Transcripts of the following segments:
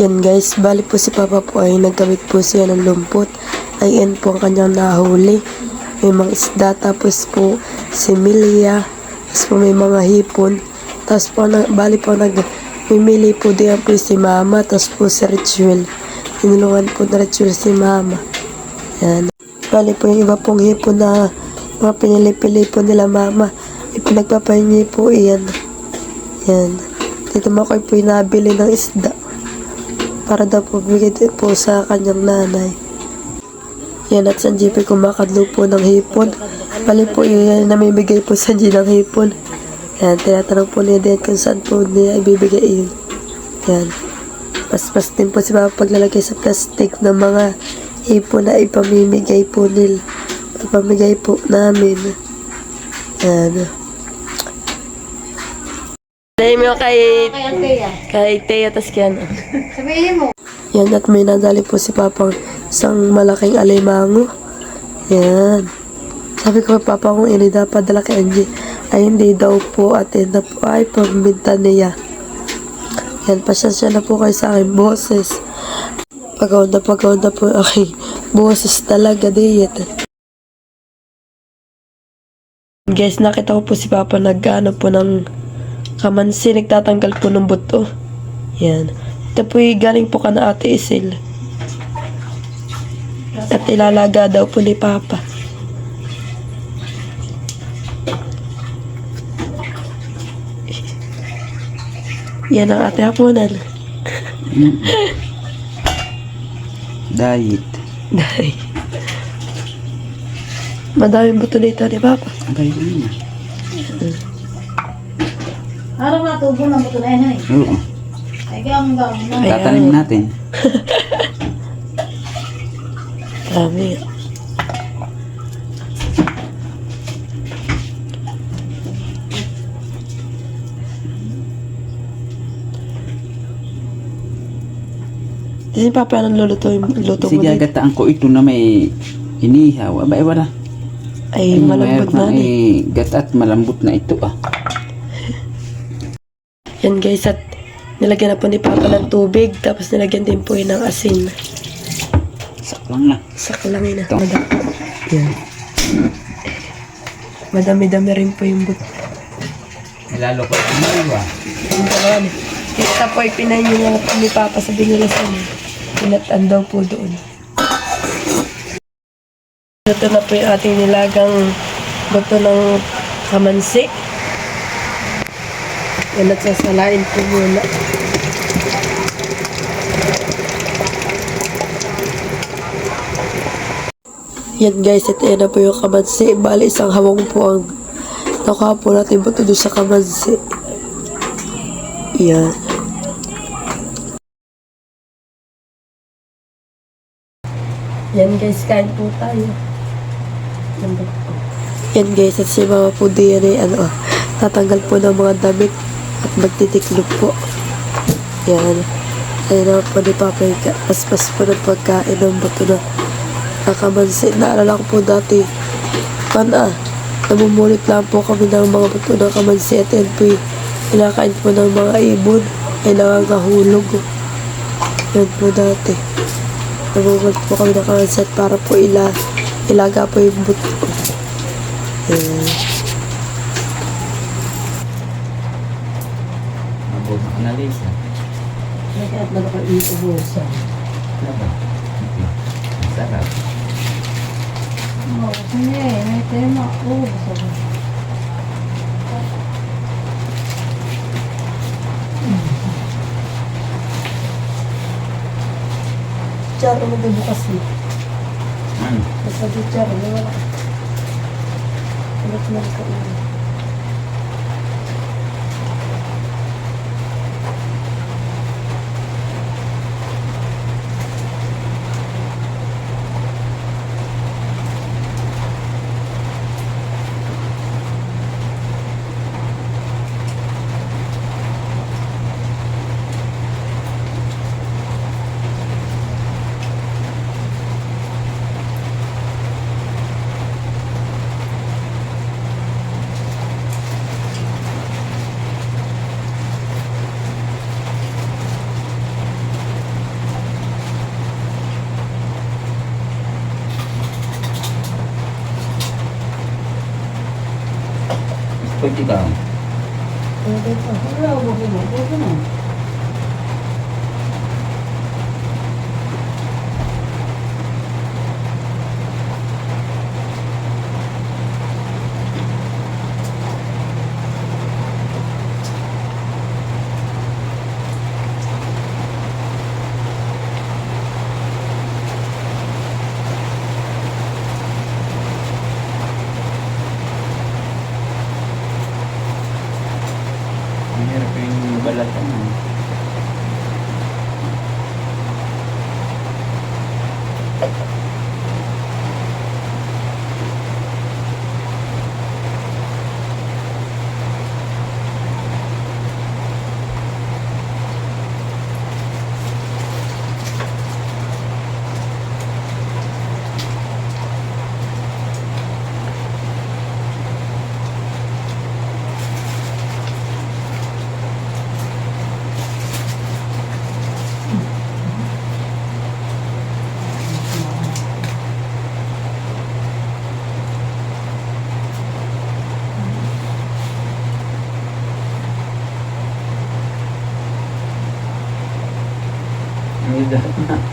Yan guys, bali po si Papa po ay nagkabit po siya ng lumpot. Ay yan po ang kanyang nahuli. May mga isda, tapos po si Milia, tapos po may mga hipon. Tapos po, na, bali po nag, mimili po diyan po si Mama, tapos po si Rituel. Tinulungan po na Rituel si Mama. Yan. Bali po yung iba pong hipon na mga pinili-pili po nila Mama. Ipinagpapahingi po iyan. Yan. Dito mo ko po yung nabili ng isda para daw po bigay po sa kanyang nanay. Yan at San JP kumakadlo po ng hipon. Bali po yun namimigay po sa G ng hipon. Yan, tinatanong po niya din kung saan po niya ibibigay yun. Yan. Paspas din po si Papa paglalagay sa plastic ng mga hipon na ipamimigay po nil. Ipamigay po namin. Yan. Dahil mo kay, Kay Antea. kay Teo, tas kaya ano. Sabihin mo. Yan at may nadali po si Papang isang malaking alimango. Yan. Sabi ko kay Papa kung ini dapat dala kay Angie. Ay hindi daw po at na po ay pambinta niya. Yan, pasensya na po kayo sa aking boses. Pagawad na pagawad na po yung aking boses talaga diyet. Guys, nakita ko po si Papa nag-ano po ng kamansi, nagtatanggal po ng buto. Yan. Ito po yung galing po ka na ate Isil. At ilalaga daw po ni Papa. Yan ang ate hapunan. Diet. Dahil. Madaming buto nito ni Papa. Ang galing niya. Araw na tubo ng buto na yan eh. Oo. Ay no? Ayan. Tatanim natin. Dami. Kasi Papa, anong luluto, luto mo Sige, dito? agataan ko ito na may inihaw. Aba, eh, wala. Ay, malambot na ni. eh, gata at malambot na ito ah. Yan guys, at nilagyan na po ni Papa ng tubig, tapos nilagyan din po yun ng asin. Saklang na. Saklangin na. Ito. Madami. Yan. Madami-dami rin po yung but. Lalo ko ito na Yung dalawa ni. Kita po ay pinahin yung mga ni Papa sa binilasan niya. Pinatan daw po doon. Ito na po yung ating nilagang buto ng kamansi. Yan at sasalain po muna. Yan guys, ito yan na po yung kamansi. Bali, isang hawang po ang nakuha po natin buto doon sa kamansi. Yan. Yan guys, kain po tayo. Yan guys, at si mama po diyan ay ano, tatanggal po ng mga damit magtitiklop po. Yan. Ayun naman po ni Papa yung ka- paspas po ng pagkain ng bato na nakamansi. Naalala ko po dati, pan ah, namumulit lang po kami ng mga bato ng kamansi at yan po yung kinakain po ng mga ibon ay nangangahulog. Yan po dati. Namumulit po kami ng kamansi at para po ila, ilaga po yung buto. Yan. Mabuti na Lisa. At nakaiubusan. Diba? Sarap. Oo, sige. May tema. Oo, sabi. Charo mo bukas mo. Ano? Basta di charo mo wala. Ulit lang ka ulit. Pwede ka. Pwede pa. Wala, huwag mo. Pwede na. Ang Mm-hmm. Gracias.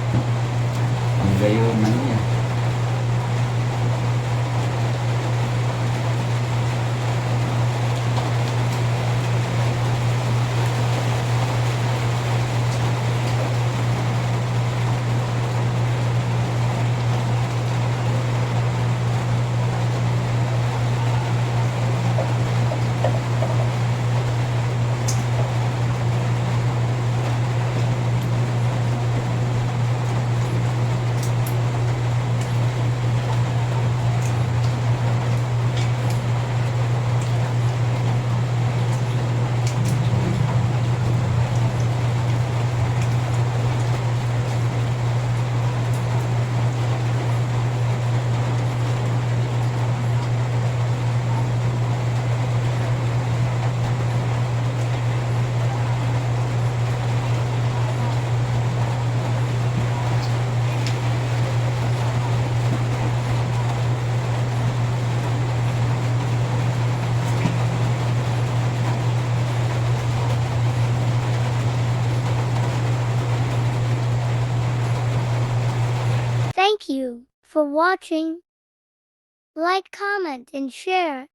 Thank you for watching. Like, comment, and share.